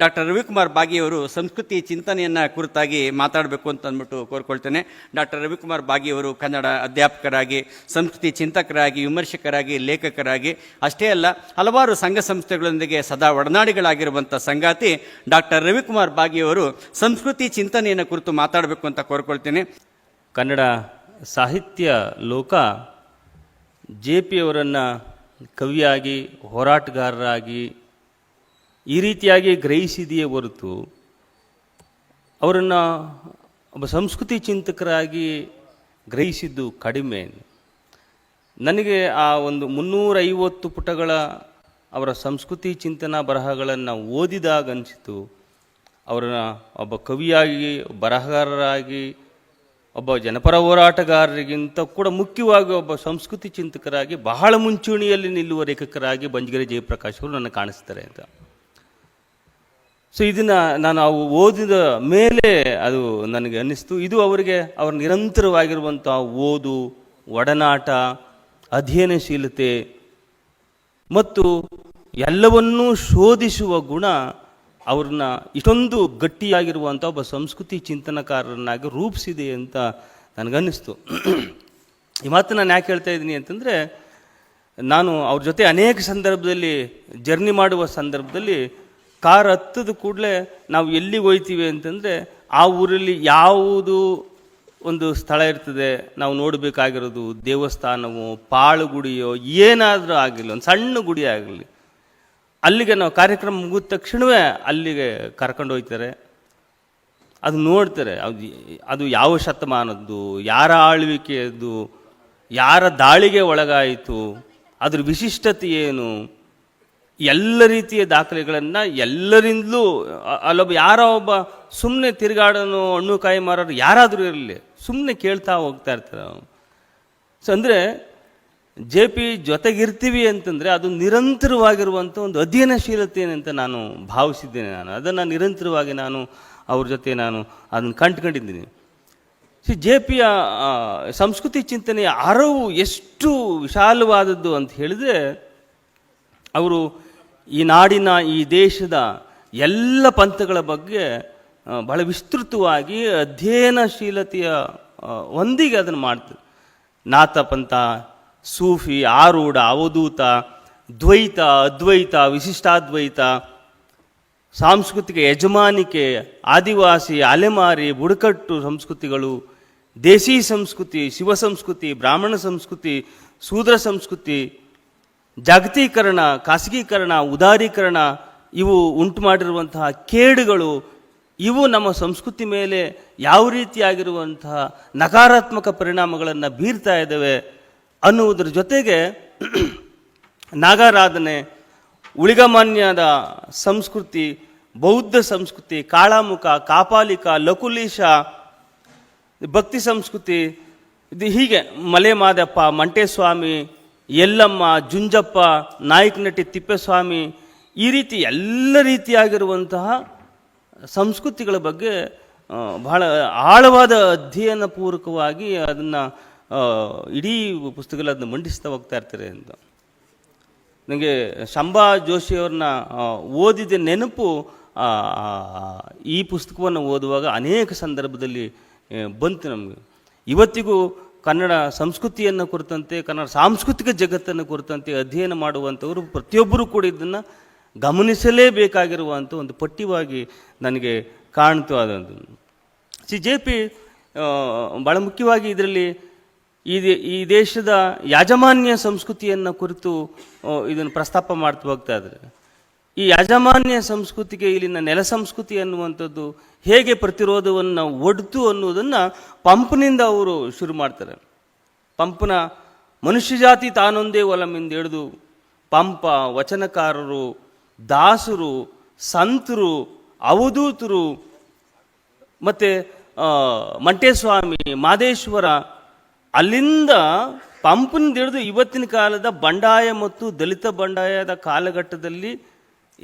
Doctor Ravikumar ಬಾಗಿಯವರು ಸಂಸ್ಕೃತಿ ಚಿಂತನೆಯನ್ನು ಕುರಿತಾಗಿ ಮಾತಾಡಬೇಕು ಅಂತ ಅಂದ್ಬಿಟ್ಟು ಕೋರ್ಕೊಳ್ತೇನೆ. ಡಾಕ್ಟರ್ ರವಿಕುಮಾರ್ ಬಾಗಿಯವರು ಕನ್ನಡ ಅಧ್ಯಾಪಕರಾಗಿ, ಸಂಸ್ಕೃತಿ ಚಿಂತಕರಾಗಿ, ವಿಮರ್ಶಕರಾಗಿ, ಲೇಖಕರಾಗಿ, ಅಷ್ಟೇ ಅಲ್ಲ, ಹಲವಾರು ಸಂಘ ಸಂಸ್ಥೆಗಳೊಂದಿಗೆ ಸದಾ ಒಡನಾಡಿಗಳಾಗಿರುವಂಥ ಸಂಗಾತಿ ಡಾಕ್ಟರ್ ರವಿಕುಮಾರ್ ಬಾಗಿಯವರು ಸಂಸ್ಕೃತಿ ಚಿಂತನೆಯನ್ನು ಕುರಿತು ಮಾತಾಡಬೇಕು ಅಂತ ಕೋರ್ಕೊಳ್ತೇನೆ. ಕನ್ನಡ ಸಾಹಿತ್ಯ ಲೋಕ ಜೆ ಪಿಯವರನ್ನು ಕವಿಯಾಗಿ, ಹೋರಾಟಗಾರರಾಗಿ ಈ ರೀತಿಯಾಗಿ ಗ್ರಹಿಸಿದೆಯೇ ಹೊರತು ಅವರನ್ನು ಒಬ್ಬ ಸಂಸ್ಕೃತಿ ಚಿಂತಕರಾಗಿ ಗ್ರಹಿಸಿದ್ದು ಕಡಿಮೆ. ನನಗೆ ಆ ಒಂದು ಮುನ್ನೂರೈವತ್ತು ಪುಟಗಳ ಅವರ ಸಂಸ್ಕೃತಿ ಚಿಂತನಾ ಬರಹಗಳನ್ನು ಓದಿದಾಗ ಅನಿಸಿತು, ಅವರನ್ನ ಒಬ್ಬ ಕವಿಯಾಗಿ, ಬರಹಗಾರರಾಗಿ, ಒಬ್ಬ ಜನಪರ ಹೋರಾಟಗಾರರಿಗಿಂತ ಕೂಡ ಮುಖ್ಯವಾಗಿ ಒಬ್ಬ ಸಂಸ್ಕೃತಿ ಚಿಂತಕರಾಗಿ ಬಹಳ ಮುಂಚೂಣಿಯಲ್ಲಿ ನಿಲ್ಲುವ ಲೇಖಕರಾಗಿ ಬಂಜಗಿರಿ ಜಯಪ್ರಕಾಶ್ ಅವರು ನನ್ನ ಕಾಣಿಸ್ತಾರೆ ಅಂತ. ಸೊ ಇದನ್ನ ನಾನು ಅವು ಓದಿದ ಮೇಲೆ ಅದು ನನಗೆ ಅನ್ನಿಸ್ತು. ಇದು ಅವರಿಗೆ, ಅವರ ನಿರಂತರವಾಗಿರುವಂಥ ಓದು, ಒಡನಾಟ, ಅಧ್ಯಯನಶೀಲತೆ ಮತ್ತು ಎಲ್ಲವನ್ನೂ ಶೋಧಿಸುವ ಗುಣ ಅವ್ರನ್ನ ಇಷ್ಟೊಂದು ಗಟ್ಟಿಯಾಗಿರುವಂಥ ಒಬ್ಬ ಸಂಸ್ಕೃತಿ ಚಿಂತನಕಾರರನ್ನಾಗಿ ರೂಪಿಸಿದೆ ಅಂತ ನನಗನ್ನಿಸ್ತು. ಈ ಮಾತು ನಾನು ಯಾಕೆ ಹೇಳ್ತಾ ಇದ್ದೀನಿ ಅಂತಂದರೆ, ನಾನು ಅವ್ರ ಜೊತೆ ಅನೇಕ ಸಂದರ್ಭದಲ್ಲಿ, ಜರ್ನಿ ಮಾಡುವ ಸಂದರ್ಭದಲ್ಲಿ ಕಾರ್ ಹತ್ತದ ಕೂಡಲೇ ನಾವು ಎಲ್ಲಿಗೆ ಹೋಯ್ತೀವಿ ಅಂತಂದರೆ ಆ ಊರಲ್ಲಿ ಯಾವುದು ಒಂದು ಸ್ಥಳ ಇರ್ತದೆ, ನಾವು ನೋಡಬೇಕಾಗಿರೋದು ದೇವಸ್ಥಾನವೋ, ಪಾಳುಗುಡಿಯೋ, ಏನಾದರೂ ಆಗಿರಲಿ, ಒಂದು ಸಣ್ಣ ಗುಡಿ ಆಗಲಿ ಅಲ್ಲಿಗೆ ನಾವು ಕಾರ್ಯಕ್ರಮ ಮುಗಿದ ತಕ್ಷಣವೇ ಅಲ್ಲಿಗೆ ಕರ್ಕೊಂಡು ಹೋಗ್ತಾರೆ. ಅದು ನೋಡ್ತಾರೆ, ಅದು ಅದು ಯಾವ ಶತಮಾನದ್ದು, ಯಾರ ಆಳ್ವಿಕೆಯದ್ದು, ಯಾರ ದಾಳಿಗೆ ಒಳಗಾಯಿತು, ಅದ್ರ ವಿಶಿಷ್ಟತೆ ಏನು? ಎಲ್ಲ ರೀತಿಯ ದಾಖಲೆಗಳನ್ನು ಎಲ್ಲರಿಂದಲೂ ಅಲ್ಲೊಬ್ಬ ಯಾರೋ ಒಬ್ಬ ಸುಮ್ಮನೆ ತಿರುಗಾಡೋನು, ಹಣ್ಣು ಕಾಯಿ ಮಾರೋರು ಯಾರಾದರೂ ಇರಲಿ ಸುಮ್ಮನೆ ಕೇಳ್ತಾ ಹೋಗ್ತಾ ಇರ್ತಾರೆ ಅವನು ಸೊ ಅಂದರೆ ಜೆ ಪಿ ಜೊತೆಗಿರ್ತೀವಿ ಅಂತಂದರೆ ಅದು ನಿರಂತರವಾಗಿರುವಂಥ ಒಂದು ಅಧ್ಯಯನಶೀಲತೆ ಅಂತ ನಾನು ಭಾವಿಸಿದ್ದೇನೆ ನಾನು. ಅದನ್ನು ನಿರಂತರವಾಗಿ ನಾನು ಅವ್ರ ಜೊತೆ ನಾನು ಅದನ್ನು ಕಂಡುಕೊಂಡಿದ್ದೀನಿ. ಸಿ, ಜೆ ಪಿಯ ಸಂಸ್ಕೃತಿ ಚಿಂತನೆಯ ಅರವು ಎಷ್ಟು ವಿಶಾಲವಾದದ್ದು ಅಂತ ಹೇಳಿದ್ರೆ, ಅವರು ಈ ನಾಡಿನ ಈ ದೇಶದ ಎಲ್ಲ ಪಂಥಗಳ ಬಗ್ಗೆ ಬಹಳ ವಿಸ್ತೃತವಾಗಿ ಅಧ್ಯಯನಶೀಲತೆಯ ಒಂದಿಗೆ ಅದನ್ನು ಮಾಡ್ತದೆ. ನಾಥ ಪಂಥ ಸೂಫಿ, ಆರೂಢ, ಅವಧೂತ, ದ್ವೈತ, ಅದ್ವೈತ, ವಿಶಿಷ್ಟಾದ್ವೈತ, ಸಾಂಸ್ಕೃತಿಕ ಯಜಮಾನಿಕೆ, ಆದಿವಾಸಿ, ಅಲೆಮಾರಿ, ಬುಡಕಟ್ಟು ಸಂಸ್ಕೃತಿಗಳು ದೇಸಿ ಸಂಸ್ಕೃತಿ, ಶಿವ ಸಂಸ್ಕೃತಿ, ಬ್ರಾಹ್ಮಣ ಸಂಸ್ಕೃತಿ, ಶೂದ್ರ ಸಂಸ್ಕೃತಿ ಜಾಗತೀಕರಣ, ಖಾಸಗೀಕರಣ, ಉದಾರೀಕರಣ ಇವು ಉಂಟು ಮಾಡಿರುವಂತಹ ಕೇಡುಗಳು, ಇವು ನಮ್ಮ ಸಂಸ್ಕೃತಿ ಮೇಲೆ ಯಾವ ರೀತಿಯಾಗಿರುವಂತಹ ನಕಾರಾತ್ಮಕ ಪರಿಣಾಮಗಳನ್ನು ಬೀರ್ತಾ ಇದ್ದಾವೆ ಅನ್ನುವುದರ ಜೊತೆಗೆ ನಾಗಾರಾಧನೆ, ಉಳಿಗಮಾನ್ಯದ ಸಂಸ್ಕೃತಿ, ಬೌದ್ಧ ಸಂಸ್ಕೃತಿ, ಕಾಳಾಮುಖ, ಕಾಪಾಲಿಕ, ಲಕುಲೀಶ, ಭಕ್ತಿ ಸಂಸ್ಕೃತಿ, ಇದು ಹೀಗೆ ಮಲೆ ಮಾದಪ್ಪ ಮಂಟೇಸ್ವಾಮಿ ಯಲ್ಲಮ್ಮ ಜುಂಜಪ್ಪ ನಾಯಕನಟಿ ತಿಪ್ಪೇಸ್ವಾಮಿ ಈ ರೀತಿ ಎಲ್ಲ ರೀತಿಯಾಗಿರುವಂತಹ ಸಂಸ್ಕೃತಿಗಳ ಬಗ್ಗೆ ಬಹಳ ಆಳವಾದ ಅಧ್ಯಯನ ಪೂರ್ವಕವಾಗಿ ಅದನ್ನು ಇಡೀ ಪುಸ್ತಕದಲ್ಲಿ ಅದನ್ನು ಮಂಡಿಸ್ತಾ ಹೋಗ್ತಾ ಇರ್ತಾರೆ ಅಂತ. ನನಗೆ ಶಂಭಾ ಜೋಶಿಯವ್ರನ್ನ ಓದಿದ ನೆನಪು ಈ ಪುಸ್ತಕವನ್ನು ಓದುವಾಗ ಅನೇಕ ಸಂದರ್ಭದಲ್ಲಿ ಬಂತು ನಮಗೆ. ಇವತ್ತಿಗೂ ಕನ್ನಡ ಸಂಸ್ಕೃತಿಯನ್ನು ಕುರಿತಂತೆ, ಕನ್ನಡ ಸಾಂಸ್ಕೃತಿಕ ಜಗತ್ತನ್ನು ಕುರಿತಂತೆ ಅಧ್ಯಯನ ಮಾಡುವಂಥವರು ಪ್ರತಿಯೊಬ್ಬರೂ ಕೂಡ ಇದನ್ನು ಗಮನಿಸಲೇಬೇಕಾಗಿರುವಂಥ ಒಂದು ಪಠ್ಯವಾಗಿ ನನಗೆ ಕಾಣ್ತು ಆದಂಥ ಸಿ, ಜೆ ಪಿ ಭಾಳ ಮುಖ್ಯವಾಗಿ ಇದರಲ್ಲಿ ಈ ಈ ದೇಶದ ಯಾಜಮಾನ್ಯ ಸಂಸ್ಕೃತಿಯನ್ನು ಕುರಿತು ಇದನ್ನು ಪ್ರಸ್ತಾಪ ಮಾಡ್ತಾ ಹೋಗ್ತಾ ಇದ್ದಾರೆ. ಈ ಯಾಜಮಾನ್ಯ ಸಂಸ್ಕೃತಿಗೆ ಇಲ್ಲಿನ ನೆಲ ಸಂಸ್ಕೃತಿ ಅನ್ನುವಂಥದ್ದು ಹೇಗೆ ಪ್ರತಿರೋಧವನ್ನು ಒಡ್ತು ಅನ್ನುವುದನ್ನು ಪಂಪ್ನಿಂದ ಅವರು ಶುರು ಮಾಡ್ತಾರೆ. ಪಂಪನ ಮನುಷ್ಯ ಜಾತಿ ತಾನೊಂದೇ ಒಲಮಿಂದ ಹಿಡಿದು ಪಂಪ, ವಚನಕಾರರು, ದಾಸರು, ಸಂತರು, ಅವಧೂತರು ಮತ್ತು ಮಂಟೇಸ್ವಾಮಿ, ಮಾದೇಶ್ವರ ಅಲ್ಲಿಂದ ಪಂಪನಿಂದ ಹಿಡಿದು ಇವತ್ತಿನ ಕಾಲದ ಬಂಡಾಯ ಮತ್ತು ದಲಿತ ಬಂಡಾಯದ ಕಾಲಘಟ್ಟದಲ್ಲಿ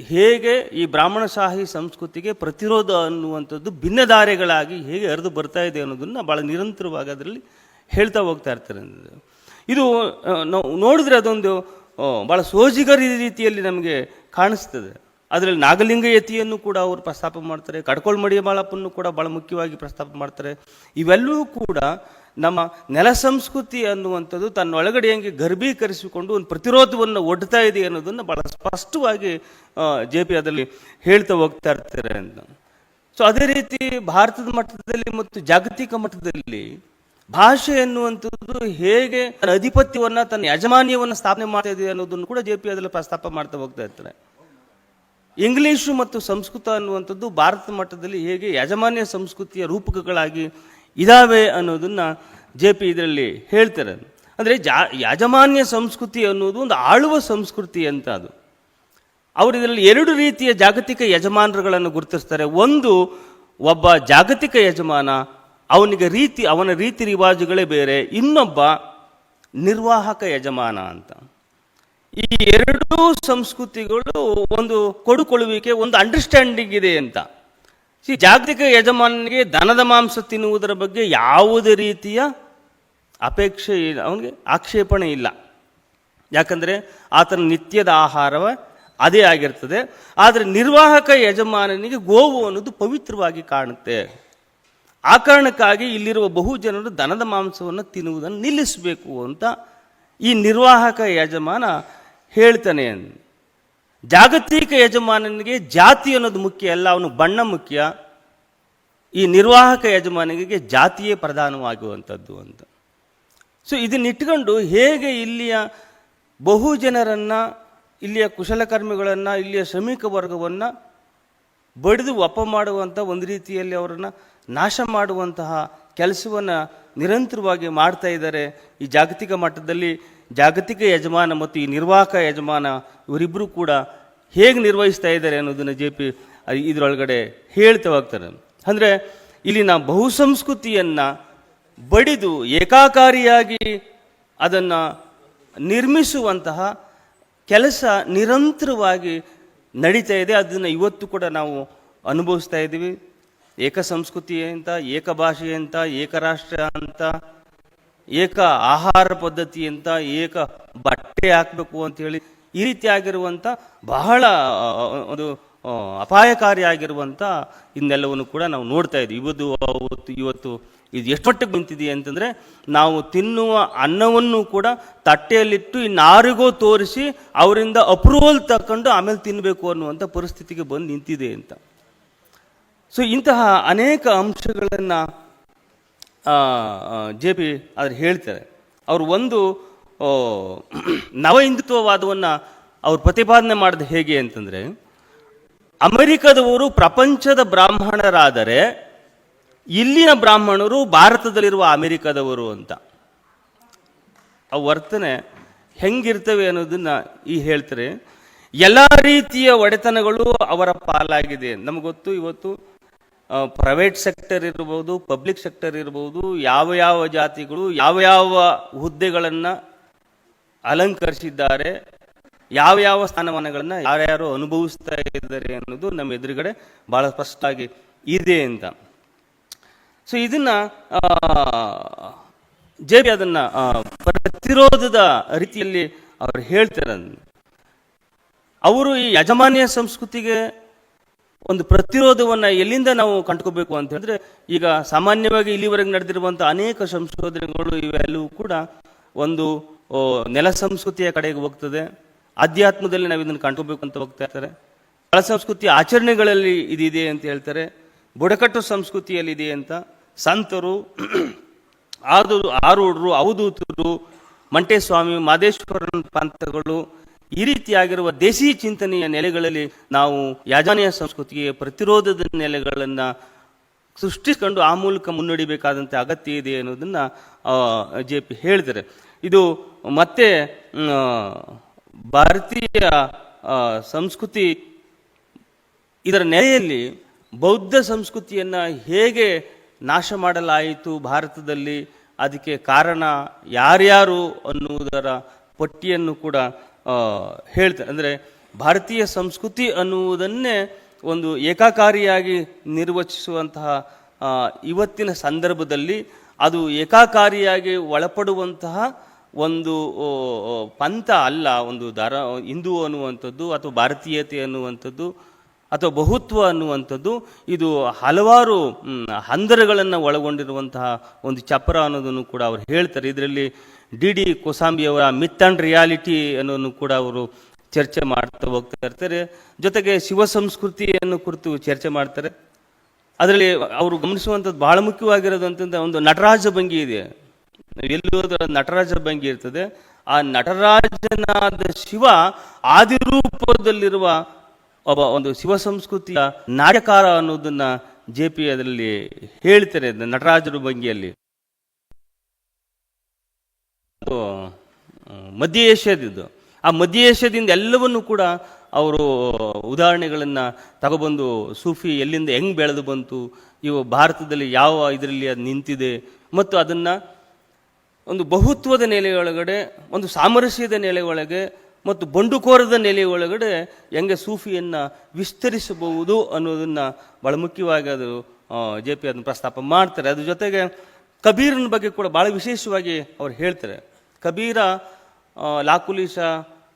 ಹೇಗೆ ಈ ಬ್ರಾಹ್ಮಣಶಾಹಿ ಸಂಸ್ಕೃತಿಗೆ ಪ್ರತಿರೋಧ ಅನ್ನುವಂಥದ್ದು ಭಿನ್ನಧಾರೆಗಳಾಗಿ ಹೇಗೆ ಹರಿದು ಬರ್ತಾ ಇದೆ ಅನ್ನೋದನ್ನು ಭಾಳ ನಿರಂತರವಾಗಿ ಅದರಲ್ಲಿ ಹೇಳ್ತಾ ಹೋಗ್ತಾ ಇರ್ತಾರೆ ಇದು ನಾವು ನೋಡಿದ್ರೆ ಅದೊಂದು ಭಾಳ ಸೋಜಿಗರ ರೀತಿಯಲ್ಲಿ ನಮಗೆ ಕಾಣಿಸ್ತದೆ. ಅದರಲ್ಲಿ ನಾಗಲಿಂಗ ಯತಿಯನ್ನು ಕೂಡ ಅವರು ಪ್ರಸ್ತಾಪ ಮಾಡ್ತಾರೆ ಕಡ್ಕೊಳ್ಮಡಿಯ ಮಾಳಪ್ಪನ್ನು ಕೂಡ ಭಾಳ ಮುಖ್ಯವಾಗಿ ಪ್ರಸ್ತಾಪ ಮಾಡ್ತಾರೆ. ಇವೆಲ್ಲವೂ ಕೂಡ ನಮ್ಮ ನೆಲ ಸಂಸ್ಕೃತಿ ಅನ್ನುವಂಥದ್ದು ತನ್ನೊಳಗಡೆ ಹೆಂಗೆ ಗರ್ಭೀಕರಿಸಿಕೊಂಡು ಒಂದು ಪ್ರತಿರೋಧವನ್ನು ಒಡ್ತಾ ಇದೆ ಅನ್ನೋದನ್ನು ಬಹಳ ಸ್ಪಷ್ಟವಾಗಿ ಜೆ ಪಿ ಅದರಲ್ಲಿ ಹೇಳ್ತಾ ಹೋಗ್ತಾ ಇರ್ತಾರೆ ಅಂತ. ಸೊ ಅದೇ ರೀತಿ ಭಾರತದ ಮಟ್ಟದಲ್ಲಿ ಮತ್ತು ಜಾಗತಿಕ ಮಟ್ಟದಲ್ಲಿ ಭಾಷೆ ಎನ್ನುವಂಥದ್ದು ಹೇಗೆ ತನ್ನ ಅಧಿಪತ್ಯವನ್ನು, ತನ್ನ ಯಾಜಮಾನ್ಯವನ್ನು ಸ್ಥಾಪನೆ ಮಾಡ್ತಾ ಇದೆ ಅನ್ನೋದನ್ನು ಕೂಡ ಜೆ ಪಿ ಅದರಲ್ಲಿ ಪ್ರಸ್ತಾಪ ಮಾಡ್ತಾ ಹೋಗ್ತಾ ಇರ್ತಾರೆ. ಇಂಗ್ಲೀಷು ಮತ್ತು ಸಂಸ್ಕೃತ ಅನ್ನುವಂಥದ್ದು ಭಾರತ ಮಟ್ಟದಲ್ಲಿ ಹೇಗೆ ಯಾಜಮಾನ್ಯ ಸಂಸ್ಕೃತಿಯ ರೂಪಕಗಳಾಗಿ ಇದಾವೆ ಅನ್ನೋದನ್ನು ಜೆ ಪಿ ಇದರಲ್ಲಿ ಹೇಳ್ತಾರೆ. ಅಂದರೆ ಜಾ, ಯಾಜಮಾನ್ಯ ಸಂಸ್ಕೃತಿ ಅನ್ನೋದು ಒಂದು ಆಳುವ ಸಂಸ್ಕೃತಿ ಅಂತ ಅದು. ಅವರು ಇದರಲ್ಲಿ ಎರಡು ರೀತಿಯ ಜಾಗತಿಕ ಯಜಮಾನರುಗಳನ್ನು ಗುರುತಿಸ್ತಾರೆ. ಒಂದು, ಒಬ್ಬ ಜಾಗತಿಕ ಯಜಮಾನ, ಅವನಿಗೆ ರೀತಿ, ಅವನ ರೀತಿ ರಿವಾಜುಗಳೇ ಬೇರೆ. ಇನ್ನೊಬ್ಬ ನಿರ್ವಾಹಕ ಯಜಮಾನ ಅಂತ. ಈ ಎರಡೂ ಸಂಸ್ಕೃತಿಗಳು ಒಂದು ಕೊಡುಕೊಳ್ಳುವಿಕೆ, ಒಂದು ಅಂಡರ್ಸ್ಟ್ಯಾಂಡಿಂಗ್ ಇದೆ ಅಂತ. ಜಾಗತಿಕ ಯಜಮಾನನಿಗೆ ದನದ ಮಾಂಸ ತಿನ್ನುವುದರ ಬಗ್ಗೆ ಯಾವುದೇ ರೀತಿಯ ಅಪೇಕ್ಷೆ ಅವನಿಗೆ ಆಕ್ಷೇಪಣೆ ಇಲ್ಲ. ಯಾಕಂದರೆ ಆತನ ನಿತ್ಯದ ಆಹಾರವ ಅದೇ ಆಗಿರ್ತದೆ. ಆದರೆ ನಿರ್ವಾಹಕ ಯಜಮಾನನಿಗೆ ಗೋವು ಅನ್ನೋದು ಪವಿತ್ರವಾಗಿ ಕಾಣುತ್ತೆ. ಆ ಕಾರಣಕ್ಕಾಗಿ ಇಲ್ಲಿರುವ ಬಹು ಜನರು ದನದ ಮಾಂಸವನ್ನು ತಿನ್ನುವುದನ್ನು ನಿಲ್ಲಿಸಬೇಕು ಅಂತ ಈ ನಿರ್ವಾಹಕ ಯಜಮಾನ ಹೇಳ್ತಾನೆ. ಜಾಗತಿಕ ಯಜಮಾನನಿಗೆ ಜಾತಿ ಅನ್ನೋದು ಮುಖ್ಯ ಅಲ್ಲ ಅವನು ಬಣ್ಣ ಮುಖ್ಯ. ಈ ನಿರ್ವಾಹಕ ಯಜಮಾನಿಗೆ ಜಾತಿಯೇ ಪ್ರಧಾನವಾಗುವಂಥದ್ದು ಅಂತ. ಸೊ ಇದನ್ನಿಟ್ಕೊಂಡು ಹೇಗೆ ಇಲ್ಲಿಯ ಬಹು ಜನರನ್ನು, ಇಲ್ಲಿಯ ಕುಶಲಕರ್ಮಿಗಳನ್ನು ಇಲ್ಲಿಯ ಶ್ರಮಿಕ ವರ್ಗವನ್ನು ಬಡಿದು ಒಪ್ಪ ಮಾಡುವಂಥ ಒಂದು ರೀತಿಯಲ್ಲಿ ಅವರನ್ನು ನಾಶ ಮಾಡುವಂತಹ ಕೆಲಸವನ್ನು ನಿರಂತರವಾಗಿ ಮಾಡ್ತಾ ಇದ್ದಾರೆ. ಈ ಜಾಗತಿಕ ಮಟ್ಟದಲ್ಲಿ ಜಾಗತಿಕ ಯಜಮಾನ ಮತ್ತು ಈ ನಿರ್ವಾಹಕ ಯಜಮಾನ ಇವರಿಬ್ಬರು ಕೂಡ ಹೇಗೆ ನಿರ್ವಹಿಸ್ತಾ ಇದ್ದಾರೆ ಅನ್ನೋದನ್ನು ಜೆ ಪಿ ಇದರೊಳಗಡೆ ಹೇಳ್ತಾ ಹೋಗ್ತಾರೆ. ಅಂದರೆ ಇಲ್ಲಿನ ಬಹುಸಂಸ್ಕೃತಿಯನ್ನು ಬಡಿದು ಏಕಾಕಾರಿಯಾಗಿ ಅದನ್ನು ನಿರ್ಮಿಸುವಂತಹ ಕೆಲಸ ನಿರಂತರವಾಗಿ ನಡೀತಾ ಇದೆ. ಅದನ್ನು ಇವತ್ತು ಕೂಡ ನಾವು ಅನುಭವಿಸ್ತಾ ಇದ್ದೀವಿ. ಏಕ ಸಂಸ್ಕೃತಿ ಅಂತ ಏಕ ಭಾಷೆ ಅಂತ, ಏಕರಾಷ್ಟ್ರ ಅಂತ ಏಕ ಆಹಾರ ಪದ್ಧತಿ ಅಂತ, ಏಕ ಬಟ್ಟೆ ಹಾಕಬೇಕು ಅಂತ ಹೇಳಿ, ಈ ರೀತಿಯಾಗಿರುವಂಥ ಬಹಳ ಒಂದು ಅಪಾಯಕಾರಿಯಾಗಿರುವಂಥ ಇನ್ನೆಲ್ಲವನ್ನು ಕೂಡ ನಾವು ನೋಡ್ತಾ ಇದ್ದೀವಿ. ಇವತ್ತು, ಅವತ್ತು, ಇವತ್ತು ಇದು ಎಷ್ಟು ಮಟ್ಟಿಗೆ ನಿಂತಿದೆ ಅಂತಂದರೆ, ನಾವು ತಿನ್ನುವ ಅನ್ನವನ್ನು ಕೂಡ ತಟ್ಟೆಯಲ್ಲಿಟ್ಟು ಇನ್ನಾರಿಗೋ ತೋರಿಸಿ ಅವರಿಂದ ಅಪ್ರೂವಲ್ ತಕೊಂಡು ಆಮೇಲೆ ತಿನ್ನಬೇಕು ಅನ್ನುವಂಥ ಪರಿಸ್ಥಿತಿಗೆ ಬಂದು ನಿಂತಿದೆ ಅಂತ. ಸೊ ಇಂತಹ ಅನೇಕ ಅಂಶಗಳನ್ನು ಜೆ ಪಿ ಅದ್ರ ಹೇಳ್ತಾರೆ. ಅವರು ಒಂದು ನವ ಹಿಂದುತ್ವವಾದವನ್ನು ಅವರು ಪ್ರತಿಪಾದನೆ ಮಾಡಿದ ಹೇಗೆ ಅಂತಂದರೆ, ಅಮೆರಿಕದವರು ಪ್ರಪಂಚದ ಬ್ರಾಹ್ಮಣರಾದರೆ ಇಲ್ಲಿನ ಬ್ರಾಹ್ಮಣರು ಭಾರತದಲ್ಲಿರುವ ಅಮೆರಿಕದವರು ಅಂತ. ಆ ವರ್ತನೆ ಹೆಂಗಿರ್ತವೆ ಅನ್ನೋದನ್ನು ಈ ಹೇಳ್ತಾರೆ. ಎಲ್ಲ ರೀತಿಯ ಒಡೆತನಗಳು ಅವರ ಪಾಲಾಗಿದೆ. ನಮ್ಗೆ ಗೊತ್ತು, ಇವತ್ತು ಪ್ರೈವೇಟ್ ಸೆಕ್ಟರ್ ಇರ್ಬೋದು ಪಬ್ಲಿಕ್ ಸೆಕ್ಟರ್ ಇರ್ಬೋದು, ಯಾವ ಯಾವ ಜಾತಿಗಳು, ಯಾವ ಯಾವ ಹುದ್ದೆಗಳನ್ನು ಅಲಂಕರಿಸಿದ್ದಾರೆ, ಯಾವ ಯಾವ ಸ್ಥಾನಮಾನಗಳನ್ನು ಯಾರ್ಯಾರು ಅನುಭವಿಸ್ತಾ ಇದ್ದಾರೆ ಅನ್ನೋದು ನಮ್ಮ ಎದುರುಗಡೆ ಭಾಳ ಸ್ಪಷ್ಟವಾಗಿ ಇದೆ ಅಂತ. ಸೊ ಇದನ್ನ ಜೆ ಪಿ ಅದನ್ನ ಪ್ರತಿರೋಧದ ರೀತಿಯಲ್ಲಿ ಅವರು ಹೇಳ್ತಾರೆ ಅವರು ಈ ಯಜಮಾನ್ಯ ಸಂಸ್ಕೃತಿಗೆ ಒಂದು ಪ್ರತಿರೋಧವನ್ನು ಎಲ್ಲಿಂದ ನಾವು ಕಂಡುಕೋಬೇಕು ಅಂತ ಹೇಳಿದ್ರೆ, ಈಗ ಸಾಮಾನ್ಯವಾಗಿ ಇಲ್ಲಿವರೆಗೆ ನಡೆದಿರುವಂಥ ಅನೇಕ ಸಂಶೋಧನೆಗಳು ಇವೆಲ್ಲವೂ ಕೂಡ ಒಂದು ನೆಲ ಸಂಸ್ಕೃತಿಯ ಕಡೆಗೆ ಹೋಗ್ತದೆ. ಅಧ್ಯಾತ್ಮದಲ್ಲಿ ನಾವು ಇದನ್ನು ಕಂಡುಕೋಬೇಕು ಅಂತ ಹೋಗ್ತಾ ಇರ್ತಾರೆ. ಕಳ ಸಂಸ್ಕೃತಿ ಆಚರಣೆಗಳಲ್ಲಿ ಇದಿದೆ ಅಂತ ಹೇಳ್ತಾರೆ. ಬುಡಕಟ್ಟು ಸಂಸ್ಕೃತಿಯಲ್ಲಿದೆ ಅಂತ ಸಂತರು, ಆದು, ಆರೂಢರು ಅವಧೂತರು ಮಂಟೇಸ್ವಾಮಿ, ಮಾದೇಶ್ವರನ್ ಪಂಥಗಳು ಈ ರೀತಿಯಾಗಿರುವ ದೇಶಿ ಚಿಂತನೆಯ ನೆಲೆಗಳಲ್ಲಿ ನಾವು ಯಾಜಾನೆಯ ಸಂಸ್ಕೃತಿಗೆ ಪ್ರತಿರೋಧದ ನೆಲೆಗಳನ್ನು ಸೃಷ್ಟಿಸಿಕೊಂಡು ಆ ಮೂಲಕ ಮುನ್ನಡಿಬೇಕಾದಂಥ ಅಗತ್ಯ ಇದೆ ಅನ್ನೋದನ್ನು ಜೆ ಪಿ ಹೇಳಿದ್ದಾರೆ. ಇದು ಮತ್ತೆ ಭಾರತೀಯ ಸಂಸ್ಕೃತಿ ಇದರ ನೆಲೆಯಲ್ಲಿ ಬೌದ್ಧ ಸಂಸ್ಕೃತಿಯನ್ನು ಹೇಗೆ ನಾಶ ಮಾಡಲಾಯಿತು ಭಾರತದಲ್ಲಿ, ಅದಕ್ಕೆ ಕಾರಣ ಯಾರ್ಯಾರು ಅನ್ನುವುದರ ಪಟ್ಟಿಯನ್ನು ಕೂಡ ಹೇಳ್ತಾರೆ. ಅಂದರೆ ಭಾರತೀಯ ಸಂಸ್ಕೃತಿ ಅನ್ನುವುದನ್ನೇ ಒಂದು ಏಕಾಕಾರಿಯಾಗಿ ನಿರ್ವಚಿಸುವಂತಹ ಇವತ್ತಿನ ಸಂದರ್ಭದಲ್ಲಿ ಅದು ಏಕಾಕಾರಿಯಾಗಿ ಒಳಪಡುವಂತಹ ಒಂದು ಪಂಥ ಅಲ್ಲ, ಒಂದು ಧಾರ, ಹಿಂದೂ ಅನ್ನುವಂಥದ್ದು ಅಥವಾ ಭಾರತೀಯತೆ ಅನ್ನುವಂಥದ್ದು ಅಥವಾ ಬಹುತ್ವ ಅನ್ನುವಂಥದ್ದು, ಇದು ಹಲವಾರು ಹಂದರಗಳನ್ನು ಒಳಗೊಂಡಿರುವಂತಹ ಒಂದು ಚಪ್ರ ಅನ್ನೋದನ್ನು ಕೂಡ ಅವರು ಹೇಳ್ತಾರೆ. ಇದರಲ್ಲಿ ಡಿ ಡಿ ಕೋಸಾಂಬಿಯವರ ಮಿತ್ ಆ್ಯಂಡ್ ರಿಯಾಲಿಟಿ ಅನ್ನೋದನ್ನು ಕೂಡ ಅವರು ಚರ್ಚೆ ಮಾಡ್ತಾ ಹೋಗ್ತಾ ಇರ್ತಾರೆ. ಜೊತೆಗೆ ಶಿವ ಸಂಸ್ಕೃತಿಯನ್ನು ಕುರಿತು ಚರ್ಚೆ ಮಾಡ್ತಾರೆ. ಅದರಲ್ಲಿ ಅವರು ಗಮನಿಸುವಂಥದ್ದು ಬಹಳ ಮುಖ್ಯವಾಗಿರೋದು ಅಂತಂದ್ರೆ ಒಂದು ನಟರಾಜ ಭಂಗಿ ಇದೆ. ಎಲ್ಲೂ ನಟರಾಜ ಭಂಗಿ ಇರ್ತದೆ. ಆ ನಟರಾಜನಾದ ಶಿವ ಆದಿರೂಪದಲ್ಲಿರುವ ಒಬ್ಬ ಒಂದು ಶಿವ ಸಂಸ್ಕೃತಿಯ ನಾಟಕಾರ ಅನ್ನೋದನ್ನ ಜೆ ಪಿ ಅದರಲ್ಲಿ ಹೇಳ್ತಾರೆ ನಟರಾಜರ ಭಂಗಿಯಲ್ಲಿ. ಮಧ್ಯ ಏಷ್ಯಾದಿದ್ದು. ಆ ಮಧ್ಯ ಏಷ್ಯಾದಿಂದ ಎಲ್ಲವನ್ನು ಕೂಡ ಅವರು ಉದಾಹರಣೆಗಳನ್ನು ತಗೊಬಂದು ಸೂಫಿ ಎಲ್ಲಿಂದ ಹೆಂಗೆ ಬೆಳೆದು ಬಂತು, ಇವು ಭಾರತದಲ್ಲಿ ಯಾವ ಇದರಲ್ಲಿ ಅದು ನಿಂತಿದೆ, ಮತ್ತು ಅದನ್ನು ಒಂದು ಬಹುತ್ವದ ನೆಲೆಯೊಳಗಡೆ, ಒಂದು ಸಾಮರಸ್ಯದ ನೆಲೆಯೊಳಗೆ ಮತ್ತು ಬಂಡುಕೋರದ ನೆಲೆಯೊಳಗಡೆ ಹೆಂಗೆ ಸೂಫಿಯನ್ನು ವಿಸ್ತರಿಸಬಹುದು ಅನ್ನೋದನ್ನು ಬಹಳ ಮುಖ್ಯವಾಗಿ ಅದು ಜೆ ಪಿ ಅದನ್ನು ಪ್ರಸ್ತಾಪ ಮಾಡ್ತಾರೆ. ಅದ್ರ ಜೊತೆಗೆ ಕಬೀರನ ಬಗ್ಗೆ ಕೂಡ ಭಾಳ ವಿಶೇಷವಾಗಿ ಅವ್ರು ಹೇಳ್ತಾರೆ. ಕಬೀರ ಲಾಕುಲಿಶ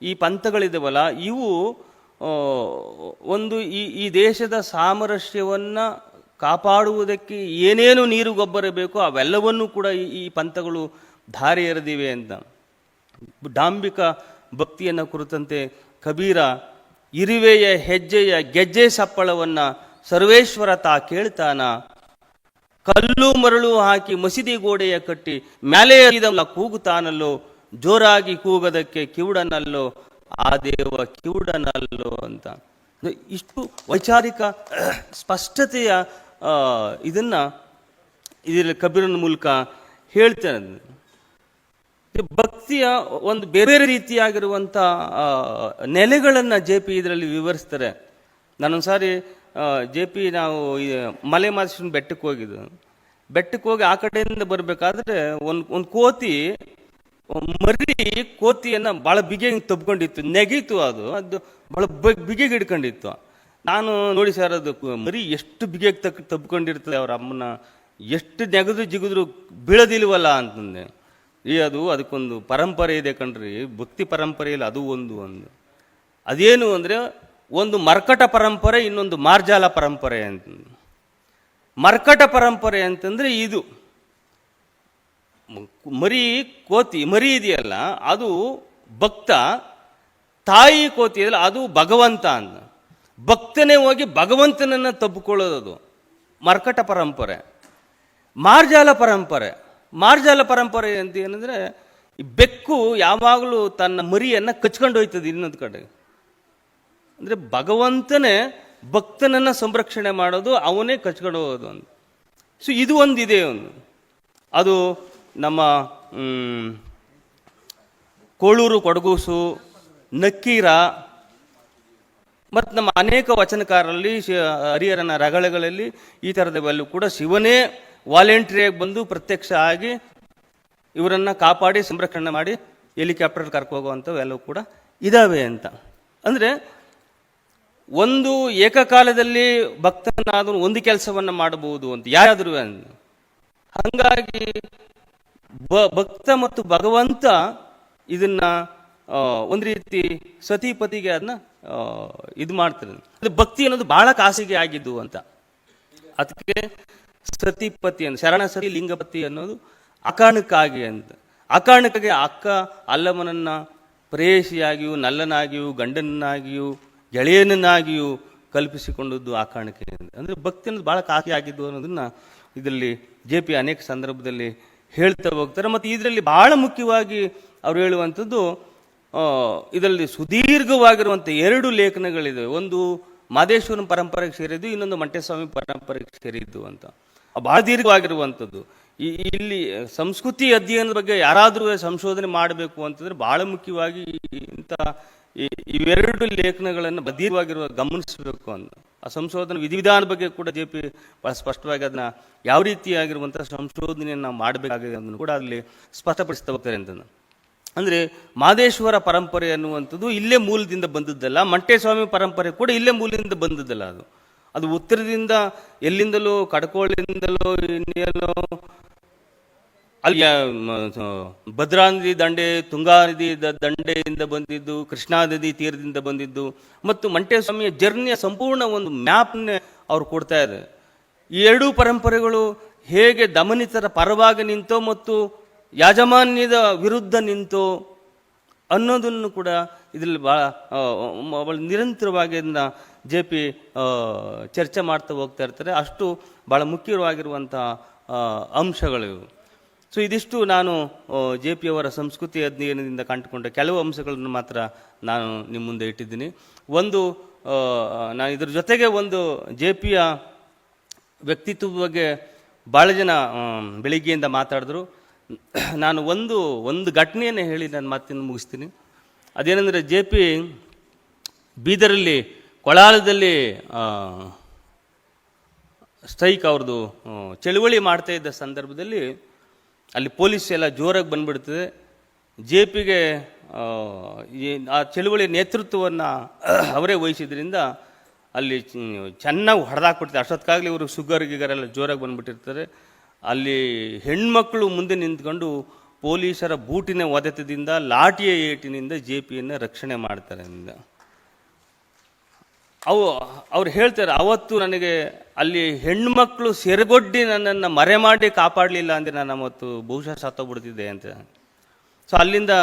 ಈ ಪಂಥಗಳಿದಾವಲ್ಲ, ಇವು ಒಂದು ಈ ಈ ದೇಶದ ಸಾಮರಸ್ಯವನ್ನು ಕಾಪಾಡುವುದಕ್ಕೆ ಏನೇನು ನೀರು ಗೊಬ್ಬರ ಬೇಕೋ ಅವೆಲ್ಲವನ್ನೂ ಕೂಡ ಈ ಈ ಪಂಥಗಳು ಧಾರೆ ಎರೆದಿವೆ ಅಂತ. ಡಾಂಬಿಕ ಭಕ್ತಿಯನ್ನು ಕುರಿತಂತೆ ಕಬೀರ ಇರಿವೆಯ ಹೆಜ್ಜೆಯ ಗೆಜ್ಜೆ ಸಪ್ಪಳವನ್ನು ಸರ್ವೇಶ್ವರ ತಾ ಕೇಳ್ತಾನ. ಕಲ್ಲು ಮರಳು ಹಾಕಿ ಮಸೀದಿ ಗೋಡೆಯ ಕಟ್ಟಿ ಮ್ಯಾಲೆ ಕೂಗುತ್ತಾನಲ್ಲೋ, ಜೋರಾಗಿ ಕೂಗದಕ್ಕೆ ಕಿವುಡನಲ್ಲೋ, ಆ ದೇವ ಕಿವುಡನಲ್ಲೋ ಅಂತ. ಇಷ್ಟು ವೈಚಾರಿಕ ಸ್ಪಷ್ಟತೆಯ ಇದನ್ನು ಇದರಲ್ಲಿ ಕಬೀರನ ಮೂಲಕ ಹೇಳ್ತಾನೆ. ಭಕ್ತಿಯ ಒಂದು ಬೇರೆ ಬೇರೆ ರೀತಿಯಾಗಿರುವಂಥ ನೆಲೆಗಳನ್ನು ಜೆ ಪಿ ಇದರಲ್ಲಿ ವಿವರಿಸ್ತಾರೆ. ನಾನೊಂದ್ಸಾರಿ ಜೆ ಪಿ ನಾವು ಮಲೆ ಮಾದೇಶ್ವರನ ಬೆಟ್ಟಕ್ಕೆ ಹೋಗಿದ್ದು. ಬೆಟ್ಟಕ್ಕೆ ಹೋಗಿ ಆ ಕಡೆಯಿಂದ ಬರಬೇಕಾದ್ರೆ ಒಂದು ಒಂದು ಕೋತಿ, ಮರಿ ಕೋತಿಯನ್ನು ಭಾಳ ಬಿಗಿಯಾಗಿ ತಬ್ಕೊಂಡಿತ್ತು. ನೆಗೀತು ಅದು. ಅದು ಭಾಳ ಬಿಗಿಗೆ ಹಿಡ್ಕೊಂಡಿತ್ತು. ನಾನು ನೋಡಿ ಸರ್, ಅದು ಮರಿ ಎಷ್ಟು ಬಿಗಿಯಾಗಿ ತಕ್ಕ ತಬ್ಕೊಂಡಿರ್ತದೆ ಅವ್ರ ಅಮ್ಮನ. ಎಷ್ಟು ನೆಗೆದು ಜಿಗಿದ್ರು ಬೀಳೋದಿಲ್ವಲ್ಲ ಅಂತಂದೆ. ಈ ಅದು ಅದಕ್ಕೊಂದು ಪರಂಪರೆ ಇದೆ ಕಣ್ರಿ. ಭಕ್ತಿ ಪರಂಪರೆಯಲ್ಲಿ ಅದು ಒಂದು ಒಂದು. ಅದೇನು ಅಂದರೆ, ಒಂದು ಮರ್ಕಟ ಪರಂಪರೆ, ಇನ್ನೊಂದು ಮಾರ್ಜಾಲ ಪರಂಪರೆ ಅಂತ. ಮರ್ಕಟ ಪರಂಪರೆ ಅಂತಂದರೆ ಇದು. ಮರಿ ಕೋತಿ, ಮರಿ ಇದೆಯಲ್ಲ, ಅದು ಭಕ್ತ, ತಾಯಿ ಕೋತಿ ಇದೆಯಲ್ಲ, ಅದು ಭಗವಂತ ಅಂತ. ಭಕ್ತನೇ ಹೋಗಿ ಭಗವಂತನನ್ನು ತಬ್ಬಿಕೊಳ್ಳೋದು ಮರ್ಕಟ ಪರಂಪರೆ. ಮಾರ್ಜಾಲ ಪರಂಪರೆ. ಮಾರ್ಜಾಲ ಪರಂಪರೆ ಅಂತ ಏನಂದ್ರೆ, ಈ ಬೆಕ್ಕು ಯಾವಾಗಲೂ ತನ್ನ ಮರಿಯನ್ನ ಕಚ್ಕೊಂಡು ಹೋಯ್ತದೆ ಇನ್ನೊಂದು ಕಡೆ. ಅಂದ್ರೆ ಭಗವಂತನೇ ಭಕ್ತನನ್ನ ಸಂರಕ್ಷಣೆ ಮಾಡೋದು, ಅವನೇ ಕಚ್ಕೊಂಡು ಹೋಗೋದು ಅಂತ. ಸೊ ಇದು ಒಂದಿದೆ ಒಂದು. ಅದು ನಮ್ಮ ಕೋಳೂರು ಕೊಡಗೂಸು, ನಕ್ಕೀರ, ಮತ್ತು ನಮ್ಮ ಅನೇಕ ವಚನಕಾರರಲ್ಲಿ ಹರಿಹರನ ರಗಳೆಗಳಲ್ಲಿ ಈ ಥರದವೆಲ್ಲೂ ಕೂಡ ಶಿವನೇ ವಾಲೆಂಟ್ರಿಯಾಗಿ ಬಂದು ಪ್ರತ್ಯಕ್ಷ ಆಗಿ ಇವರನ್ನ ಕಾಪಾಡಿ, ಸಂರಕ್ಷಣೆ ಮಾಡಿ ಹೆಲಿಕಾಪ್ಟರ್ ಕರ್ಕೊ ಹೋಗುವಂಥವೆಲ್ಲವೂ ಕೂಡ ಇದ್ದಾವೆ ಅಂತ. ಅಂದರೆ ಒಂದು ಏಕಕಾಲದಲ್ಲಿ ಭಕ್ತನಾದನು ಒಂದು ಕೆಲಸವನ್ನು ಮಾಡಬಹುದು ಅಂತ ಯಾರಾದರೂ ಹಂಗಾಗಿ ಬ ಭಕ್ತ ಮತ್ತು ಭಗವಂತ ಇದನ್ನ ಒಂದು ರೀತಿ ಸತಿಪತಿಗೆ ಅದನ್ನ ಇದು ಮಾಡ್ತಾರೆ ಭಕ್ತಿ ಅನ್ನೋದು ಬಹಳ ಖಾಸಗಿ ಆಗಿದ್ದು ಅಂತ. ಅದಕ್ಕೆ ಸತಿಪತಿ ಅಂತ ಶರಣ ಸತಿ ಲಿಂಗಪತಿ ಅನ್ನೋದು ಅಕಾರಣಕ್ಕಾಗಿ ಅಂತ. ಅಕಾರಣಕ್ಕಾಗಿ ಅಕ್ಕ ಅಲ್ಲಮನನ್ನ ಪ್ರೇಯಸಿಯಾಗಿಯೂ, ನಲ್ಲನಾಗಿಯೂ, ಗಂಡನನ್ನಾಗಿಯೂ, ಗೆಳೆಯನನ್ನಾಗಿಯೂ ಕಲ್ಪಿಸಿಕೊಂಡದ್ದು ಆ ಕಾರಣಕ್ಕೆ ಅಂದರೆ ಭಕ್ತಿ ಅನ್ನೋದು ಭಾಳ ಕಾಕಿ ಆಗಿದ್ದು ಅನ್ನೋದನ್ನು ಇದರಲ್ಲಿ ಜೆ ಪಿ ಅನೇಕ ಸಂದರ್ಭದಲ್ಲಿ ಹೇಳ್ತಾ ಹೋಗ್ತಾರೆ. ಮತ್ತು ಇದರಲ್ಲಿ ಭಾಳ ಮುಖ್ಯವಾಗಿ ಅವ್ರು ಹೇಳುವಂಥದ್ದು ಇದರಲ್ಲಿ ಸುದೀರ್ಘವಾಗಿರುವಂಥ ಎರಡು ಲೇಖನಗಳಿವೆ ಒಂದು ಮಾದೇಶ್ವರನ ಪರಂಪರೆಗೆ ಸೇರಿದ್ದು, ಇನ್ನೊಂದು ಮಂಟೇಸ್ವಾಮಿ ಪರಂಪರೆಗೆ ಸೇರಿದ್ದು ಅಂತ. ಬಹಳ ದೀರ್ಘವಾಗಿರುವಂಥದ್ದು. ಈ, ಇಲ್ಲಿ ಸಂಸ್ಕೃತಿ ಅಧ್ಯಯನದ ಬಗ್ಗೆ ಯಾರಾದರೂ ಸಂಶೋಧನೆ ಮಾಡಬೇಕು ಅಂತಂದರೆ ಬಹಳ ಮುಖ್ಯವಾಗಿ ಇಂಥ ಇವೆರಡು ಲೇಖನಗಳನ್ನು ಬದೀರ್ವಾಗಿರುವ ಗಮನಿಸಬೇಕು ಅಂತ. ಆ ಸಂಶೋಧನೆ ವಿಧಿವಿಧಾನದ ಬಗ್ಗೆ ಕೂಡ ಜೆ ಪಿ ಬಹಳ ಸ್ಪಷ್ಟವಾಗಿ ಅದನ್ನ ಯಾವ ರೀತಿಯಾಗಿರುವಂಥ ಸಂಶೋಧನೆಯನ್ನು ಮಾಡಬೇಕಾಗಿದೆ ಅದನ್ನು ಕೂಡ ಅಲ್ಲಿ ಸ್ಪಷ್ಟಪಡಿಸ್ತಾ ಹೋಗ್ತಾರೆ ಅಂತ ಅಂದರೆ ಮಾದೇಶ್ವರ ಪರಂಪರೆ ಅನ್ನುವಂಥದ್ದು ಇಲ್ಲೇ ಮೂಲದಿಂದ ಬಂದದ್ದಲ್ಲ, ಮಂಟೇಸ್ವಾಮಿ ಪರಂಪರೆ ಕೂಡ ಇಲ್ಲೇ ಮೂಲದಿಂದ ಬಂದದ್ದಲ್ಲ ಅದು. ಅದು ಉತ್ತರದಿಂದ ಎಲ್ಲಿಂದಲೋ, ಕಡ್ಕೋಳಿಂದಲೋ, ಇನ್ನೆಲ್ಲೋ, ಅಲ್ಲಿ ಭದ್ರಾ ನದಿ ದಂಡೆ, ತುಂಗಾ ನದಿ ದಂಡೆಯಿಂದ ಬಂದಿದ್ದು, ಕೃಷ್ಣಾ ನದಿ ತೀರದಿಂದ ಬಂದಿದ್ದು, ಮತ್ತು ಮಂಟೇಸ್ವಾಮಿಯ ಜರ್ನಿಯ ಸಂಪೂರ್ಣ ಒಂದು ಮ್ಯಾಪ್ನೇ ಅವ್ರು ಕೊಡ್ತಾ ಇದ್ದಾರೆ. ಈ ಎರಡೂ ಪರಂಪರೆಗಳು ಹೇಗೆ ದಮನಿತರ ಪರವಾಗಿ ನಿಂತೋ ಮತ್ತು ಯಾಜಮಾನ್ಯದ ವಿರುದ್ಧ ನಿಂತೋ ಅನ್ನೋದನ್ನು ಕೂಡ ಇದರಲ್ಲಿ ಭಾಳ ನಿರಂತರವಾಗಿ ಜೆ ಪಿ ಚರ್ಚೆ ಮಾಡ್ತಾ ಹೋಗ್ತಾ ಇರ್ತಾರೆ. ಅಷ್ಟು ಭಾಳ ಮುಖ್ಯವಾಗಿರುವಂಥ ಅಂಶಗಳಿವು ಸೊ ಇದಿಷ್ಟು ನಾನು ಜೆ ಪಿ ಅವರ ಸಂಸ್ಕೃತಿ ಅಧ್ಯಯನದಿಂದ ಕಂಡುಕೊಂಡ ಕೆಲವು ಅಂಶಗಳನ್ನು ಮಾತ್ರ ನಾನು ನಿಮ್ಮ ಮುಂದೆ ಇಟ್ಟಿದ್ದೀನಿ. ಒಂದು ನಾನು ಇದ್ರ ಜೊತೆಗೆ ಒಂದು ಜೆ ಪಿಯ ವ್ಯಕ್ತಿತ್ವದ ಬಗ್ಗೆ ಭಾಳ ಜನ ಬೆಳಿಗ್ಗೆಯಿಂದ ಮಾತಾಡಿದ್ರು. ನಾನು ಒಂದು ಒಂದು ಘಟನೆಯನ್ನು ಹೇಳಿ ನಾನು ಮಾತಿನ ಮುಗಿಸ್ತೀನಿ. ಅದೇನೆಂದರೆ ಜೆ ಪಿ ಬೀದರಲ್ಲಿ ಕೊಳಾಲದಲ್ಲಿ ಸ್ಟ್ರೈಕ್ ಅವ್ರದ್ದು ಚಳುವಳಿ ಮಾಡ್ತಾ ಇದ್ದ ಸಂದರ್ಭದಲ್ಲಿ ಅಲ್ಲಿ ಪೊಲೀಸ್ ಎಲ್ಲ ಜೋರಾಗಿ ಬಂದ್ಬಿಡ್ತದೆ. ಜೆ ಪಿಗೆ, ಆ ಚಳುವಳಿ ನೇತೃತ್ವವನ್ನು ಅವರೇ ವಹಿಸಿದ್ರಿಂದ ಅಲ್ಲಿ ಚೆನ್ನಾಗಿ ಹೊಡೆದಾಕ್ಬಿಡ್ತಾರೆ ಅಷ್ಟೊತ್ತಿಗಾಗಲಿ ಇವರು ಶುಗರ್ ಗಿಗರೆಲ್ಲ ಜೋರಾಗಿ ಬಂದುಬಿಟ್ಟಿರ್ತಾರೆ. ಅಲ್ಲಿ ಹೆಣ್ಮಕ್ಳು ಮುಂದೆ ನಿಂತ್ಕೊಂಡು ಪೊಲೀಸರ ಬೂಟಿನ ಒದತದಿಂದ, ಲಾಠಿಯ ಏಟಿನಿಂದ ಜೆ ಪಿಯನ್ನು ರಕ್ಷಣೆ ಮಾಡ್ತಾರೆ ಅವು ಅವ್ರು ಹೇಳ್ತಾರೆ, ಅವತ್ತು ನನಗೆ ಅಲ್ಲಿ ಹೆಣ್ಮಕ್ಳು ಸೆರೆಗೊಡ್ಡಿ ನನ್ನನ್ನು ಮರೆ ಮಾಡಿ ಕಾಪಾಡಲಿಲ್ಲ ಅಂದರೆ ನಾನು ಅವತ್ತು ಬಹುಶಃ ಸತ್ತೋಗ್ಬಿಡ್ತಿದ್ದೆ ಅಂತ. ಸೊ ಅಲ್ಲಿಂದ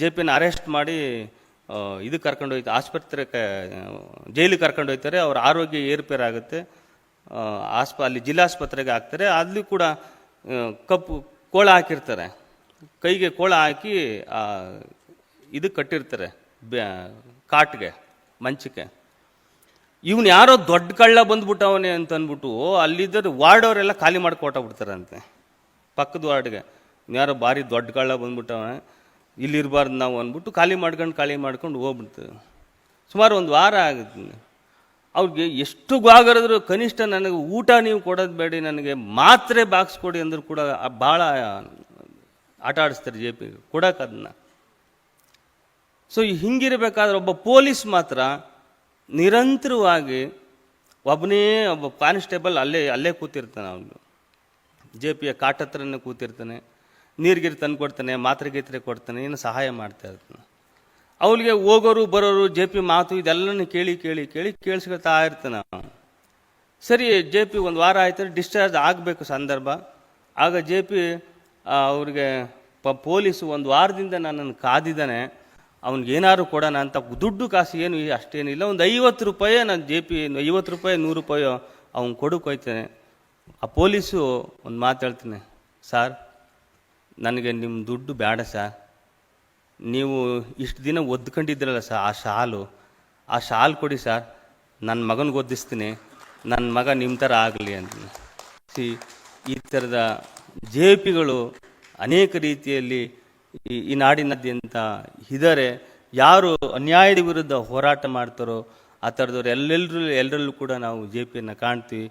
ಜೆ ಪಿನ ಅರೆಸ್ಟ್ ಮಾಡಿ ಇದು ಕರ್ಕೊಂಡು ಹೋಯ್ತು ಆಸ್ಪತ್ರೆಗೆ ಜೈಲಿಗೆ ಕರ್ಕೊಂಡು ಹೋಗ್ತಾರೆ ಅವ್ರ ಆರೋಗ್ಯ ಏರುಪೇರಾಗುತ್ತೆ ಆಸ್ಪ, ಅಲ್ಲಿ ಜಿಲ್ಲಾಸ್ಪತ್ರೆಗೆ ಹಾಕ್ತಾರೆ ಅಲ್ಲಿ ಕೂಡ ಕಪ್ಪು ಕೋಳ ಹಾಕಿರ್ತಾರೆ. ಕೈಗೆ ಕೋಳ ಹಾಕಿ ಇದು ಕಟ್ಟಿರ್ತಾರೆ, ಬ್ಯಾ, ಕಾಟ್ಗೆ, ಮಂಚಕ್ಕೆ. ಇವನು ಯಾರೋ ದೊಡ್ಡ ಕಳ್ಳ ಬಂದ್ಬಿಟ್ಟವನೆ ಅಂತ ಅಂದ್ಬಿಟ್ಟು ಅಲ್ಲಿದ್ದರೆ ವಾರ್ಡ್ ಅವರೆಲ್ಲ ಖಾಲಿ ಮಾಡಿ ಕೊಟ್ಟೋಗ್ಬಿಡ್ತಾರಂತೆ ಪಕ್ಕದ ವಾರ್ಡ್ಗೆ. ಯಾರೋ ಭಾರಿ ದೊಡ್ಡ ಕಳ್ಳ ಬಂದ್ಬಿಟ್ಟವನೆ. ಇಲ್ಲಿ ಇರಬಾರ್ದು ನಾವು ಅಂದ್ಬಿಟ್ಟು ಖಾಲಿ ಮಾಡ್ಕೊಂಡು ಖಾಲಿ ಮಾಡ್ಕೊಂಡು ಹೋಗ್ಬಿಡ್ತೇವೆ ಸುಮಾರು ಒಂದು ವಾರ ಆಗುತ್ತೆ. ಅವ್ರಿಗೆ ಎಷ್ಟು ಗಾಗರದ್ರು ಕನಿಷ್ಠ ನನಗೆ ಊಟ ನೀವು ಕೊಡೋದು ಬೇಡಿ, ನನಗೆ ಮಾತ್ರೆ ಬಾಕ್ಸ್ ಕೊಡಿ ಅಂದರೂ ಕೂಡ ಭಾಳ ಆಟ ಆಡಿಸ್ತಾರೆ ಜೆ ಪಿ. ಕೊಡಕ್ಕೆ ಅದನ್ನ. ಸೊ ಹಿಂಗಿರಬೇಕಾದ್ರೆ ಒಬ್ಬ ಪೊಲೀಸ್ ಮಾತ್ರ ನಿರಂತರವಾಗಿ ಒಬ್ಬನೇ ಒಬ್ಬ ಕಾನ್ಸ್ಟೇಬಲ್ ಅಲ್ಲೇ ಅಲ್ಲೇ ಕೂತಿರ್ತಾನೆ ಅವನು. ಜೆ ಪಿಯ ಕಾಟ ಹತ್ರನೇ ಕೂತಿರ್ತಾನೆ, ನೀರ್ಗಿರು ತಂದು ಕೊಡ್ತಾನೆ ಮಾತ್ರೆ ಗೀತ್ರೆ ಕೊಡ್ತಾನೆ, ಏನು ಸಹಾಯ ಮಾಡ್ತಾ ಇರ್ತಾನೆ. ಅವಳಿಗೆ ಹೋಗೋರು ಬರೋರು, ಜೆ ಪಿ ಮಾತು ಇದೆಲ್ಲನೂ ಕೇಳಿ ಕೇಳಿ ಕೇಳಿ ಕೇಳಿಸ್ಕೊಳ್ತಾ ಇರ್ತಾನೆ. ಸರಿ, ಜೆ ಪಿ ಒಂದು ವಾರ ಆಯ್ತಾರೆ ಡಿಸ್ಚಾರ್ಜ್ ಆಗಬೇಕು ಸಂದರ್ಭ. ಆಗ ಜೆ ಪಿ ಅವ್ರಿಗೆ ಪ, ಪೊಲೀಸು ಒಂದು ವಾರದಿಂದ ನನ್ನನ್ನು ಕಾದಿದ್ದಾನೆ. ಅವ್ನಿಗೆ ಏನಾದ್ರು ಕೊಡೋಣ ಅಂತ ದುಡ್ಡು ಕಾಸು ಏನು ಅಷ್ಟೇನಿಲ್ಲ ಒಂದು ಐವತ್ತು ರೂಪಾಯಿ ನಾನು ಜೆ ಪಿ, ಐವತ್ತು ರೂಪಾಯಿ, ನೂರು ರೂಪಾಯೋ ಅವ್ನು ಕೊಡಕ್ಕೆ ಹೋಯ್ತಾನೆ ಆ ಪೊಲೀಸು ಒಂದು ಮಾತು ಸರ್, ನನಗೆ ನಿಮ್ಮ ದುಡ್ಡು ಬೇಡ ಸಾರ್. ನೀವು ಇಷ್ಟು ದಿನ ಒದ್ಕೊಂಡಿದ್ರಲ್ಲ ಸರ್, ಆ ಶಾಲು. ಆ ಶಾಲು ಕೊಡಿ ಸರ್. ನನ್ನ ಮಗನಿಗೆ ಒದ್ದಿಸ್ತೀನಿ. ನನ್ನ ಮಗ ನಿಮ್ಮ ಥರ ಆಗಲಿ ಅಂತ ಈ ಥರದ ಜೆ ಪಿಗಳು ಅನೇಕ ರೀತಿಯಲ್ಲಿ ಈ ಈ ನಾಡಿನಾದ್ಯಂತ ಇದ್ದಾರೆ ಯಾರು ಅನ್ಯಾಯದ ವಿರುದ್ಧ ಹೋರಾಟ ಮಾಡ್ತಾರೋ ಆ ಥರದವ್ರು ಎಲ್ಲೆಲ್ಲರೂ ಎಲ್ಲರಲ್ಲೂ ಕೂಡ ನಾವು ಜೆ ಪಿಯನ್ನು ಕಾಣ್ತೀವಿ.